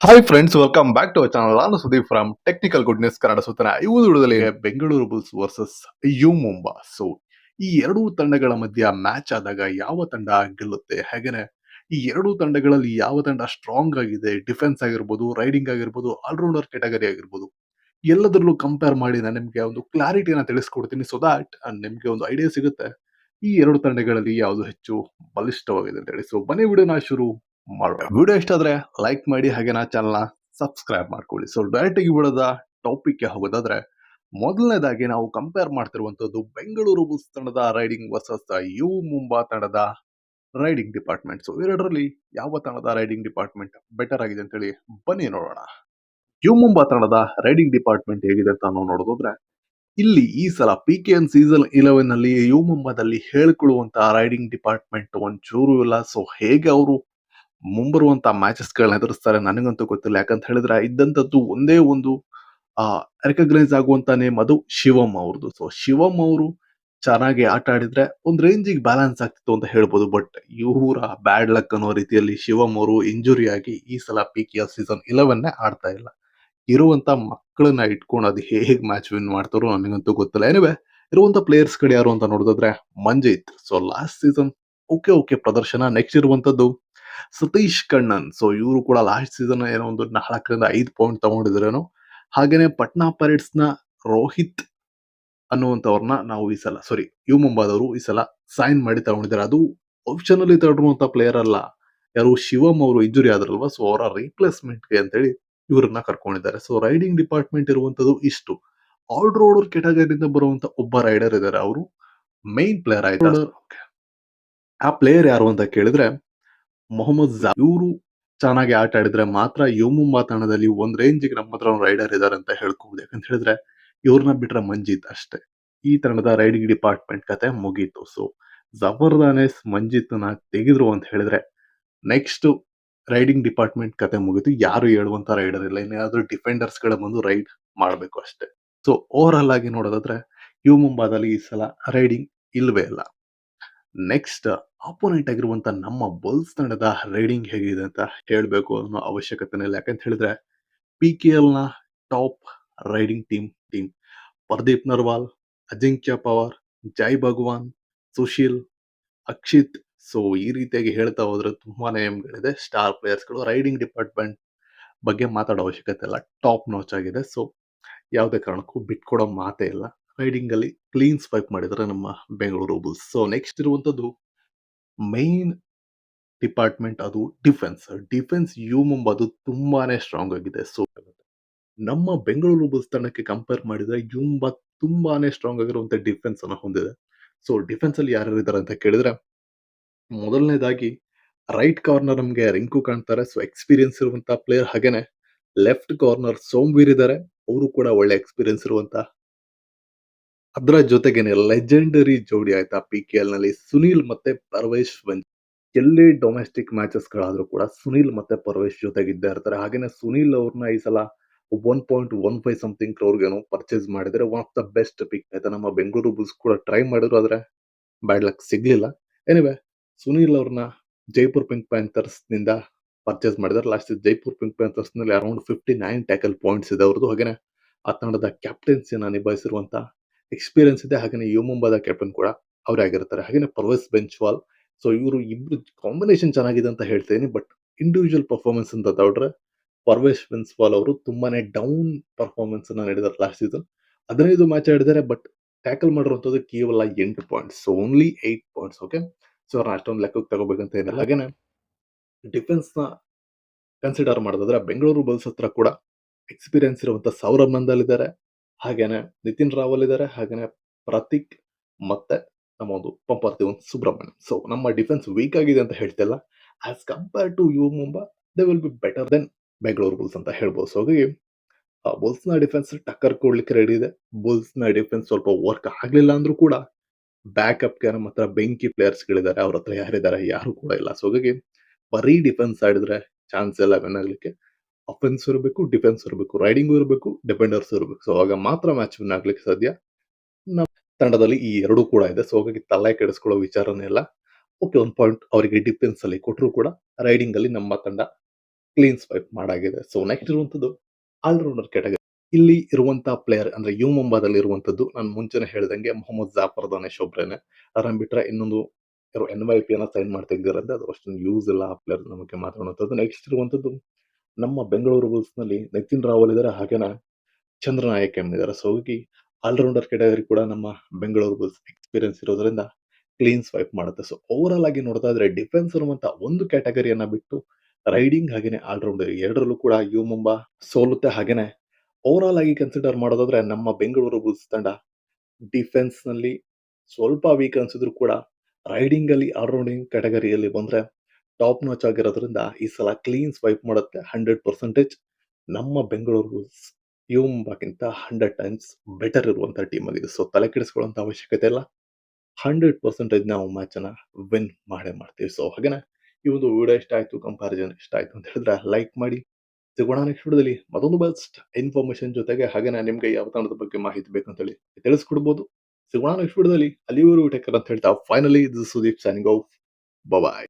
Hi friends welcome back to channel ನಾನು Sudeep from technical goodness Kannada ಸುತ್ತನ ಈ Bengaluru Bulls versus U Mumba so ಈ ಎರಡೂ ತಂಡಗಳ ಮಧ್ಯ ಮ್ಯಾಚ್ ಆದಾಗ ಯಾವ ತಂಡ ಗೆಲ್ಲುತ್ತೆ? ಹಾಗೇನೆ? ಈ ಎರಡೂ ತಂಡಗಳಲ್ಲಿ ಯಾವ ತಂಡ ಸ್ಟ್ರಾಂಗ್ ಆಗಿದೆ? ಡಿಫೆನ್ಸ್ ಆಗಿರ್ಬೋದು ರೈಡಿಂಗ್ ಆಗಿರ್ಬೋದು ಆಲ್ರೌಂಡರ್ ಕ್ಯಾಟಗರಿ ಆಗಿರ್ಬೋದು. ಎಲ್ಲದರಲ್ಲೂ ಕಂಪೇರ್ ಮಾಡಿ ನಾನು ನಿಮಗೆ ಒಂದು ಕ್ಲಾರಿಟಿನ ತಿಳಿಸ್ಕೊಡ್ತೀನಿ ಸೊ ದಾಟ್ ನಿಮಗೆ ಒಂದು ಐಡಿಯಾ ಸಿಗುತ್ತೆ. ಈ ಎರಡು ತಂಡಗಳಲ್ಲಿ ಯಾವುದು ಹೆಚ್ಚು ಬಲಿಷ್ಠವಾಗಿದೆ ಅಂತ ಹೇಳಿ. ಸೊ ಬನ್ನಿ ವಿಡಿಯೋನ ಶುರು ಮಾಡೋಣ ವಿಡಿಯೋ ಇಷ್ಟ ಆದ್ರೆ ಲೈಕ್ ಮಾಡಿ ಹಾಗೆ ನಾ ಚಾನಲ್ನ ಸಬ್ಸ್ಕ್ರೈಬ್ ಮಾಡ್ಕೊಳ್ಳಿ. ಸೊ ಡೈರೆಕ್ಟ್ ಆಗಿ ಬಿಡೋದ ಟಾಪಿಕ್ಗೆ ಹೋಗೋದಾದ್ರೆ, ಮೊದಲನೇದಾಗಿ ನಾವು ಕಂಪೇರ್ ಮಾಡ್ತಿರುವಂತದ್ದು ಬೆಂಗಳೂರು ಬುಸ್ ತಂಡದ ರೈಡಿಂಗ್ ವರ್ಸಸ್ ಯು ಮುಂಬಾ ತಂಡದ ರೈಡಿಂಗ್ ಡಿಪಾರ್ಟ್ಮೆಂಟ್ ಸೊ ಎರಡರಲ್ಲಿ ಯಾವ ತಂಡದ ರೈಡಿಂಗ್ ಡಿಪಾರ್ಟ್ಮೆಂಟ್ ಬೆಟರ್ ಆಗಿದೆ ಅಂತ ಹೇಳಿ ಬನ್ನಿ ನೋಡೋಣ. ಯು ಮುಂಬಾ ತಂಡದ ರೈಡಿಂಗ್ ಡಿಪಾರ್ಟ್ಮೆಂಟ್ ಹೇಗಿದೆ ಅಂತ ನಾವು ನೋಡೋದಾದ್ರೆ, ಇಲ್ಲಿ ಈ ಸಲ P K L season eleven ಅಲ್ಲಿ ಯು ಮುಂಬಾದಲ್ಲಿ ಹೇಳ್ಕೊಳ್ಳುವಂತಹ ರೈಡಿಂಗ್ ಡಿಪಾರ್ಟ್ಮೆಂಟ್ ಒಂಚೂರು ಇಲ್ಲ. ಸೊ ಹೇಗೆ ಅವರು ಮುಂಬರುವಂತ ಮ್ಯಾಚಸ್ ಗಳನ್ನ ಎದುರಿಸ್ತಾರೆ. ನನಗಂತೂ ಗೊತ್ತಿಲ್ಲ. ಯಾಕಂತ ಹೇಳಿದ್ರೆ ಇದ್ದಂತದ್ದು ಒಂದೇ ಒಂದು, ಆ ರೆಕಗ್ನೈಸ್ ಆಗುವಂತ ನೇಮ್ ಅದು ಶಿವಮ್ ಅವ್ರದ್ದು ಸೊ ಶಿವಮ್ ಅವರು ಚೆನ್ನಾಗಿ ಆಟ ಆಡಿದ್ರೆ ಒಂದು ರೇಂಜಿಗೆ ಬ್ಯಾಲೆನ್ಸ್ ಆಗ್ತಿತ್ತು ಅಂತ ಹೇಳ್ಬೋದು. ಬಟ್ ಇವರ ಬ್ಯಾಡ್ ಲಕ್ ಅನ್ನೋ ರೀತಿಯಲ್ಲಿ ಶಿವಮ್ ಅವರು ಇಂಜುರಿ ಆಗಿ ಈ ಸಲ ಪಿ ಕೆ ಸೀಸನ್ ಇಲೆವೆನ್ ಆಡ್ತಾ ಇಲ್ಲ. ಇರುವಂತ ಮಕ್ಕಳನ್ನ ಇಟ್ಕೊಂಡು ಅದು ಹೇಗೆ ಮ್ಯಾಚ್ ವಿನ್ ಮಾಡ್ತಾರೋ ನನಗಂತೂ ಗೊತ್ತಿಲ್ಲ. ಏನಿವೆ ಇರುವಂತ ಪ್ಲೇಯರ್ಸ್ ಕಡೆ ಯಾರು ಅಂತ ನೋಡೋದಾದ್ರೆ, Manjeet. So last season okay okay ಪ್ರದರ್ಶನ. ನೆಕ್ಸ್ಟ್ ಇರುವಂತದ್ದು ಸತೀಶ್ ಕಣ್ಣನ್. ಸೊ ಇವರು ಕೂಡ ಲಾಸ್ಟ್ ಸೀಸನ್ ಏನೋ ಒಂದು ನಾಲ್ಕರಿಂದ ಐದು ಪಾಯಿಂಟ್ ತಗೊಂಡಿದ್ರೇನೋ ಹಾಗೇನೆ ಪಟ್ನಾ ಪೈರೇಟ್ಸ್ನ ರೋಹಿತ್ ಅನ್ನುವಂಥವ್ರನ್ನ ನಾವು ಈ ಸಲ ಸಾರಿ ಯು ಮುಂಬಾದವರು ಈ ಸಲ ಸೈನ್ ಮಾಡಿ ತಗೊಂಡಿದ್ದಾರೆ. ಅದು ಆಪ್ಷನ್ ಅಲ್ಲಿ ತಗೊಂಡಿರುವಂತ ಪ್ಲೇಯರ್ ಅಲ್ಲ. ಯಾರು ಶಿವಮ್ ಅವರು ಇಂಜುರಿ ಆದ್ರಲ್ವಾ ಸೊ ಅವರ ರಿಪ್ಲೇಸ್ಮೆಂಟ್ಗೆ ಅಂತೇಳಿ ಇವರನ್ನ ಕರ್ಕೊಂಡಿದ್ದಾರೆ. ಸೊ ರೈಡಿಂಗ್ ಡಿಪಾರ್ಟ್ಮೆಂಟ್ ಇರುವಂತದ್ದು ಇಷ್ಟು. ಆಲ್ರೌಂಡರ್ ಕೆಟಗರಿಯಿಂದ ಬರುವಂತ ಒಬ್ಬ ರೈಡರ್ ಇದ್ದಾರೆ ಅವರು. ಮೈನ್ ಪ್ಲೇಯರ್ ಆಯ್ತು? ಆ ಪ್ಲೇಯರ್ ಯಾರು ಅಂತ ಕೇಳಿದ್ರೆ ಮೊಹಮ್ಮದ್ ಜಾ ಇವರು ಚೆನ್ನಾಗಿ ಆಟ ಆಡಿದ್ರೆ ಮಾತ್ರ ಯೋಮುಂಬಾ ತಾಣದಲ್ಲಿ ಒಂದ್ ರೇಂಜಿಗೆ ನಮ್ಮ ಹತ್ರ ಒಂದು ರೈಡರ್ ಇದಾರೆ ಅಂತ ಹೇಳ್ಕೋಬಹುದು ಯಾಕಂತ ಹೇಳಿದ್ರೆ ಇವ್ರನ್ನ ಬಿಟ್ರೆ ಮಂಜಿತ್ ಅಷ್ಟೇ. ಈ ತಂಡದ ರೈಡಿಂಗ್ ಡಿಪಾರ್ಟ್ಮೆಂಟ್ ಕತೆ ಮುಗೀತು. ಸೊ ಜಬರ್ದಾನೆಸ್ ಮಂಜಿತ್ನ ತೆಗೆದ್ರು ಅಂತ ಹೇಳಿದ್ರೆ ನೆಕ್ಸ್ಟ್ ರೈಡಿಂಗ್ ಡಿಪಾರ್ಟ್ಮೆಂಟ್ ಕತೆ ಮುಗೀತು. ಯಾರು ಹೇಳುವಂತ ರೈಡರ್ ಇಲ್ಲ ಇನ್ನೇನಾದ್ರೂ ಡಿಫೆಂಡರ್ಸ್ಗಳ ಬಂದು ರೈಡ್ ಮಾಡಬೇಕು ಅಷ್ಟೇ. ಸೊ ಓವರ್ ಆಲ್ ಆಗಿ ನೋಡೋದಾದ್ರೆ ಯು ಮುಂಬಾದಲ್ಲಿ ಈ ಸಲ ರೈಡಿಂಗ್ ಇಲ್ವೇ ಇಲ್ಲ. ನೆಕ್ಸ್ಟ್ ಅಪೋನೆಂಟ್ ಆಗಿರುವಂತ ನಮ್ಮ ಬಲ್ಸ್ ತಂಡದ ರೈಡಿಂಗ್ ಹೇಗಿದೆ ಅಂತ ಹೇಳಬೇಕು ಅನ್ನೋ ಅವಶ್ಯಕತೆ ಇಲ್ಲ. ಯಾಕಂತ ಹೇಳಿದ್ರೆ P K ಎಲ್ನ top raiding team team Pradeep Narwal Ajinkya Pawar Jai Bhagwan Sushil Akshit so ಈ ರೀತಿಯಾಗಿ ಹೇಳ್ತಾ ಹೋದ್ರೆ ತುಂಬಾ ನೇಮ್ಗಳಿದೆ. ಸ್ಟಾರ್ ಪ್ಲೇಯರ್ಸ್ಗಳು ರೈಡಿಂಗ್ ಡಿಪಾರ್ಟ್ಮೆಂಟ್ ಬಗ್ಗೆ ಮಾತಾಡೋ ಅವಶ್ಯಕತೆ ಇಲ್ಲ. ಟಾಪ್ ನೋಚ್ ಆಗಿದೆ. ಸೊ ಯಾವುದೇ ಕಾರಣಕ್ಕೂ ಬಿಟ್ಕೊಡೋ ಮಾತೇ ಇಲ್ಲ. ರೈಡಿಂಗ್ ಅಲ್ಲಿ ಕ್ಲೀನ್ ಸ್ವೈಪ್ ಮಾಡಿದ್ದಾರೆ ನಮ್ಮ ಬೆಂಗಳೂರು ಬುಲ್ಸ್ ಸೊ ನೆಕ್ಸ್ಟ್ ಇರುವಂತದ್ದು ಮೈನ್ ಡಿಪಾರ್ಟ್ಮೆಂಟ್ ಅದು ಡಿಫೆನ್ಸ್ ಡಿಫೆನ್ಸ್ ಯು ಮುಂಬದು ತುಂಬಾನೇ ಸ್ಟ್ರಾಂಗ್ ಆಗಿದೆ. ಸೊ ನಮ್ಮ ಬೆಂಗಳೂರು ಬುಲ್ಸ್ ತಂಡಕ್ಕೆ ಕಂಪೇರ್ ಮಾಡಿದ್ರೆ ಯುಂಬ ತುಂಬಾನೇ ಸ್ಟ್ರಾಂಗ್ ಆಗಿರುವಂತ ಡಿಫೆನ್ಸ್ ಅನ್ನು ಹೊಂದಿದೆ. ಸೊ ಡಿಫೆನ್ಸ್ ಅಲ್ಲಿ ಯಾರ್ಯಾರು ಇದ್ದಾರೆ ಅಂತ ಕೇಳಿದ್ರೆ, ಮೊದಲನೇದಾಗಿ ರೈಟ್ ಕಾರ್ನರ್ ನಮಗೆ ರಿಂಕು ಕಾಣ್ತಾರೆ. ಸೊ ಎಕ್ಸ್ಪೀರಿಯನ್ಸ್ ಇರುವಂತ ಪ್ಲೇಯರ್ ಹಾಗೇನೆ ಲೆಫ್ಟ್ ಕಾರ್ನರ್ ಸೋಮ್ವೀರ್ ಇದ್ದಾರೆ ಅವರು ಕೂಡ ಒಳ್ಳೆ ಎಕ್ಸ್ಪೀರಿಯನ್ಸ್ ಇರುವಂತ ಅದರ ಜೊತೆಗೇನೆ ಲೆಜೆಂಡರಿ ಜೋಡಿ ಆಯ್ತಾ ಪಿ ಕೆ ಎಲ್ನಲ್ಲಿ ಸುನೀಲ್ ಮತ್ತೆ ಪರ್ವೇಶ್ ವಂಚ್ ಎಲ್ಲೇ ಡೊಮೆಸ್ಟಿಕ್ ಮ್ಯಾಚಸ್ ಗಳಾದ್ರೂ ಕೂಡ ಸುನೀಲ್ ಮತ್ತೆ ಪರ್ವೇಶ್ ಜೊತೆಗಿದ್ದೇ ಇರ್ತಾರೆ. ಹಾಗೇನೆ ಸುನೀಲ್ ಅವ್ರನ್ನ ಈ ಸಲ one point one five something ಕ್ರೋರ್ಗೇನು purchase ಮಾಡಿದ್ರೆ one of the best pick ಆಯ್ತಾ. ನಮ್ಮ ಬೆಂಗಳೂರು ಬುಲ್ಸ್ ಕೂಡ ಟ್ರೈ ಮಾಡಿದ್ರು ಆದ್ರೆ ಬ್ಯಾಡ್ ಲಕ್ ಸಿಗ್ಲಿಲ್ಲ. ಎನಿವೆ ಸುನೀಲ್ ಅವ್ರನ್ನ ಜೈಪುರ್ ಪಿಂಕ್ ಪ್ಯಾಂಥರ್ಸ್ನಿಂದ ಪರ್ಚೇಸ್ ಮಾಡಿದ್ರು. Last Jaipur pink ಪ್ಯಾಂಥರ್ಸ್ನಲ್ಲಿ around fifty nine tackle points ಇದೆ ಅವ್ರದ್ದು ಹಾಗೇನೆ ಆ ತಂಡದ ಕ್ಯಾಪ್ಟನ್ಸಿಯನ್ನ ನಿಭಾಯಿಸಿರುವಂತ ಎಕ್ಸ್ಪೀರಿಯನ್ಸ್ ಇದೆ. ಹಾಗೆ ಯು ಮುಂಬಾದ ಕ್ಯಾಪ್ಟನ್ ಕೂಡ ಅವರೇ ಆಗಿರ್ತಾರೆ. ಹಾಗೆ ಪರ್ವೇಸ್ ಬೆಂಚ್ವಾಲ್. ಸೊ ಇವರು ಇಬ್ರು ಕಾಂಬಿನೇಷನ್ ಚೆನ್ನಾಗಿದೆ ಅಂತ ಹೇಳ್ತೀನಿ ಬಟ್ ಇಂಡಿವಿಜುವಲ್ ಪರ್ಫಾರ್ಮೆನ್ಸ್ ಅಂತ ತಗೊಂಡ್ರೆ ಪರ್ವೇಶ್ ಬೆನ್ಸ್ವಾಲ್ ಅವರು ತುಂಬಾನೇ ಡೌನ್ ಪರ್ಫಾರ್ಮೆನ್ಸ್ ಅನ್ನ ನೀಡಿದ್ದಾರೆ ಲಾಸ್ಟ್ ಸೀಸನ್ ಹದಿನೈದು ಮ್ಯಾಚ್ ಆಡಿದ್ದಾರೆ ಬಟ್ ಟ್ಯಾಕಲ್ ಮಾಡಿರುವಂಥದ್ದು ಕೇವಲ ಎಂಟು points so only eight points okay so ಅವ್ರನ್ನ ಅಷ್ಟೊಂದು ಲೆಕ್ಕಕ್ಕೆ ತಗೋಬೇಕಂತ ಏನಿಲ್ಲ. ಹಾಗೇನೆ ಡಿಫೆನ್ಸ್ನ ಕನ್ಸಿಡರ್ ಮಾಡೋದಾದ್ರೆ, ಬೆಂಗಳೂರು ಬಲ್ಸ್ ಹತ್ರ ಕೂಡ ಎಕ್ಸ್ಪೀರಿಯನ್ಸ್ ಇರುವಂತ ಸೌರಭ್ ನಂದಲ್ ಇದ್ದಾರೆ. ಹಾಗೇನೆ ನಿತಿನ್ ರಾವಲ್ ಇದ್ದಾರೆ ಹಾಗೇನೆ ಪ್ರತೀಕ್ ಮತ್ತೆ ನಮ್ಮ ಒಂದು ಪಂಪರ್ತಿವನ್ ಸುಬ್ರಹ್ಮಣ್ಯಂ. ಸೊ ನಮ್ಮ ಡಿಫೆನ್ಸ್ ವೀಕ್ ಆಗಿದೆ ಅಂತ ಹೇಳ್ತಿಲ್ಲ as compare to U Mumba they will be better then Bengaluru Bulls ಅಂತ ಹೇಳ್ಬೋದು. ಸೊ ಹಾಗಾಗಿ ನ ಡಿಫೆನ್ಸ್ ಟಕ್ಕರ್ ಕೊಡ್ಲಿಕ್ಕೆ ರೆಡಿ ಇದೆ. ಬುಲ್ಸ್ನ ಡಿಫೆನ್ಸ್ ಸ್ವಲ್ಪ ವರ್ಕ್ ಆಗ್ಲಿಲ್ಲ ಅಂದ್ರೂ ಕೂಡ ಬ್ಯಾಕಪ್ಗೆ ನಮ್ಮ ಹತ್ರ ಬೆಂಕಿ ಪ್ಲೇಯರ್ಸ್ಗಳಿದ್ದಾರೆ ಅವ್ರ ಹತ್ರ ಯಾರಿದ್ದಾರೆ ಯಾರು ಕೂಡ ಇಲ್ಲ. ಸೊ ಹಾಗಾಗಿ ಬರೀ ಡಿಫೆನ್ಸ್ ಆಡಿದ್ರೆ ಚಾನ್ಸ್ ಎಲ್ಲ ವಿನ್ ಆಗ್ಲಿಕ್ಕೆ ಅಫೆನ್ಸ್ ಇರಬೇಕು ಡಿಫೆನ್ಸ್ ಇರಬೇಕು ರೈಡಿಂಗ್ ಇರಬೇಕು ಡಿಫೆಂಡರ್ಸ್ ಇರಬೇಕು. ಸೊ ಆಗ ಮಾತ್ರ ಮ್ಯಾಚ್ ವಿನ್ ಆಗ್ಲಿಕ್ಕೆ ಸಾಧ್ಯ. ನಮ್ಮ ತಂಡದಲ್ಲಿ ಈ ಎರಡೂ ಕೂಡ ಇದೆ. ಸೊ ಹಾಗಾಗಿ ತಲೆ ಕೆಡಿಸ್ಕೊಳ್ಳೋ ವಿಚಾರನೇ ಇಲ್ಲ. ಓಕೆ ಒಂದು ಪಾಯಿಂಟ್ ಅವರಿಗೆ ಡಿಫೆನ್ಸ್ ಅಲ್ಲಿ ಕೊಟ್ಟರು ಕೂಡ ರೈಡಿಂಗ್ ಅಲ್ಲಿ ನಮ್ಮ ತಂಡ ಕ್ಲೀನ್ ಸ್ವೈಪ್ ಮಾಡಾಗಿದೆ. ಸೊ ನೆಕ್ಸ್ಟ್ ಇರುವಂತದ್ದು ಆಲ್ರೌಂಡರ್ ಕ್ಯಾಟಗರಿ ಇಲ್ಲಿ ಇರುವಂತಹ ಪ್ಲೇಯರ್ ಅಂದ್ರೆ ಯು ಮುಂಬಾದಲ್ಲಿ ಇರುವಂತದ್ದು ನಾನು ಮುಂಚೆನೆ ಹೇಳ್ದಂಗೆ ಮೊಹಮ್ಮದ್ ಜಾಫರ್ ದಾನೇಶ್ ಒಬ್ರೇನೆ ಅದನ್ನ ಬಿಟ್ರೆ ಇನ್ನೊಂದು ಯಾರು ಎನ್ ವೈ ಪಿ ಅನ್ನ ಸೈನ್ ಮಾಡ್ತಾ ಅದು ಅಷ್ಟೊಂದು ಯೂಸ್ ಇಲ್ಲ ಆ ಪ್ಲೇಯರ್ ನಮಗೆ ಮಾತಾಡುವಂಥದ್ದು ನೆಕ್ಸ್ಟ್ ಇರುವಂತದ್ದು ನಮ್ಮ ಬೆಂಗಳೂರು ಬುಲ್ಸ್ನಲ್ಲಿ ನಿತಿನ್ ರಾವಲ್ ಇದ್ದಾರೆ ಹಾಗೇನ ಚಂದ್ರನಾಯಕ್ ಎಂಬಿದ್ದಾರೆ ಸೊ ಹೋಗಿ ಆಲ್ರೌಂಡರ್ ಕೆಟಗರಿ ಕೂಡ ನಮ್ಮ ಬೆಂಗಳೂರು ಬುಲ್ಸ್ ಎಕ್ಸ್ಪೀರಿಯನ್ಸ್ ಇರೋದ್ರಿಂದ ಕ್ಲೀನ್ ಸ್ವೈಪ್ ಮಾಡುತ್ತೆ. ಸೊ ಓವರ್ ಆಲ್ ಆಗಿ ನೋಡ್ತಾ ಇದ್ರೆ ಡಿಫೆನ್ಸ್ ಅನ್ನುವಂಥ ಒಂದು ಕ್ಯಾಟಗರಿಯನ್ನ ಬಿಟ್ಟು ರೈಡಿಂಗ್ ಹಾಗೇನೆ ಆಲ್ರೌಂಡರ್ ಎರಡರಲ್ಲೂ ಕೂಡ ಯು ಮುಂಬ ಸೋಲುತ್ತೆ. ಹಾಗೇನೆ ಓವರ್ ಆಲ್ ಆಗಿ ಕನ್ಸಿಡರ್ ಮಾಡೋದಾದ್ರೆ ನಮ್ಮ ಬೆಂಗಳೂರು ಬುಲ್ಸ್ ತಂಡ ಡಿಫೆನ್ಸ್ನಲ್ಲಿ ಸ್ವಲ್ಪ ವೀಕ್ ಅನ್ಸಿದ್ರು ಕೂಡ ರೈಡಿಂಗ್ ಅಲ್ಲಿ ಆಲ್ರೌಂಡಿಂಗ್ ಕ್ಯಾಟಗರಿಯಲ್ಲಿ ಬಂದ್ರೆ ಟಾಪ್ ನಾಚ್ ಆಗಿರೋದ್ರಿಂದ ಈ ಸಲ ಕ್ಲೀನ್ ಸ್ವೈಪ್ ಮಾಡುತ್ತೆ ಹಂಡ್ರೆಡ್ ಪರ್ಸೆಂಟೇಜ್ ನಮ್ಮ ಬೆಂಗಳೂರು ಮುಂಬಾಕ್ಕಿಂತ ಹಂಡ್ರೆಡ್ ಟೈಮ್ಸ್ ಬೆಟರ್ ಇರುವಂತಹ ಟೀಮ್ ಆಗಿದೆ ಸೊ ತಲೆ ಕೆಡಿಸ್ಕೊಳ್ಳುವಂತ ಅವಶ್ಯಕತೆ ಇಲ್ಲ. ಹಂಡ್ರೆಡ್ ಪರ್ಸೆಂಟೇಜ್ ನಾವು ಮ್ಯಾಚ್ ಅನ್ನ ವಿನ್ ಮಾಡೇ ಮಾಡ್ತೀವಿ. ಸೊ ಹಾಗೆ ಈ ಒಂದು ವಿಡಿಯೋ ಇಷ್ಟ ಆಯ್ತು ಕಂಪ್ಯಾರಿಸನ್ ಇಷ್ಟ ಆಯ್ತು ಅಂತ ಹೇಳಿದ್ರೆ ಲೈಕ್ ಮಾಡಿ. ಸಿಗೋಣ ನೆಕ್ಸ್ಟ್ ವಿಡಿಯೋದಲ್ಲಿ ಮತ್ತೊಂದು ಬೆಸ್ಟ್ ಇನ್ಫಾರ್ಮೇಶನ್ ಜೊತೆಗೆ ಹಾಗೆ ನಿಮ್ಗೆ ಯಾವ ತಂಡದ ಬಗ್ಗೆ ಮಾಹಿತಿ ಬೇಕು ಅಂತ ಹೇಳಿ ತಿಳಿಸ್ಕೊಡ್ಬೋದು. ಸಿಗೋಣ ನೆಕ್ಸ್ಟ್ ವಿಡಿಯೋದಲ್ಲಿ ಅಲ್ಲಿವರು ಟೇಕರ್ ಅಂತ ಹೇಳ್ತಾ ಫೈನಲಿ ಇದು ಸುದೀಪ್ ಸೈನಿಂಗ್ ಬಾಯ್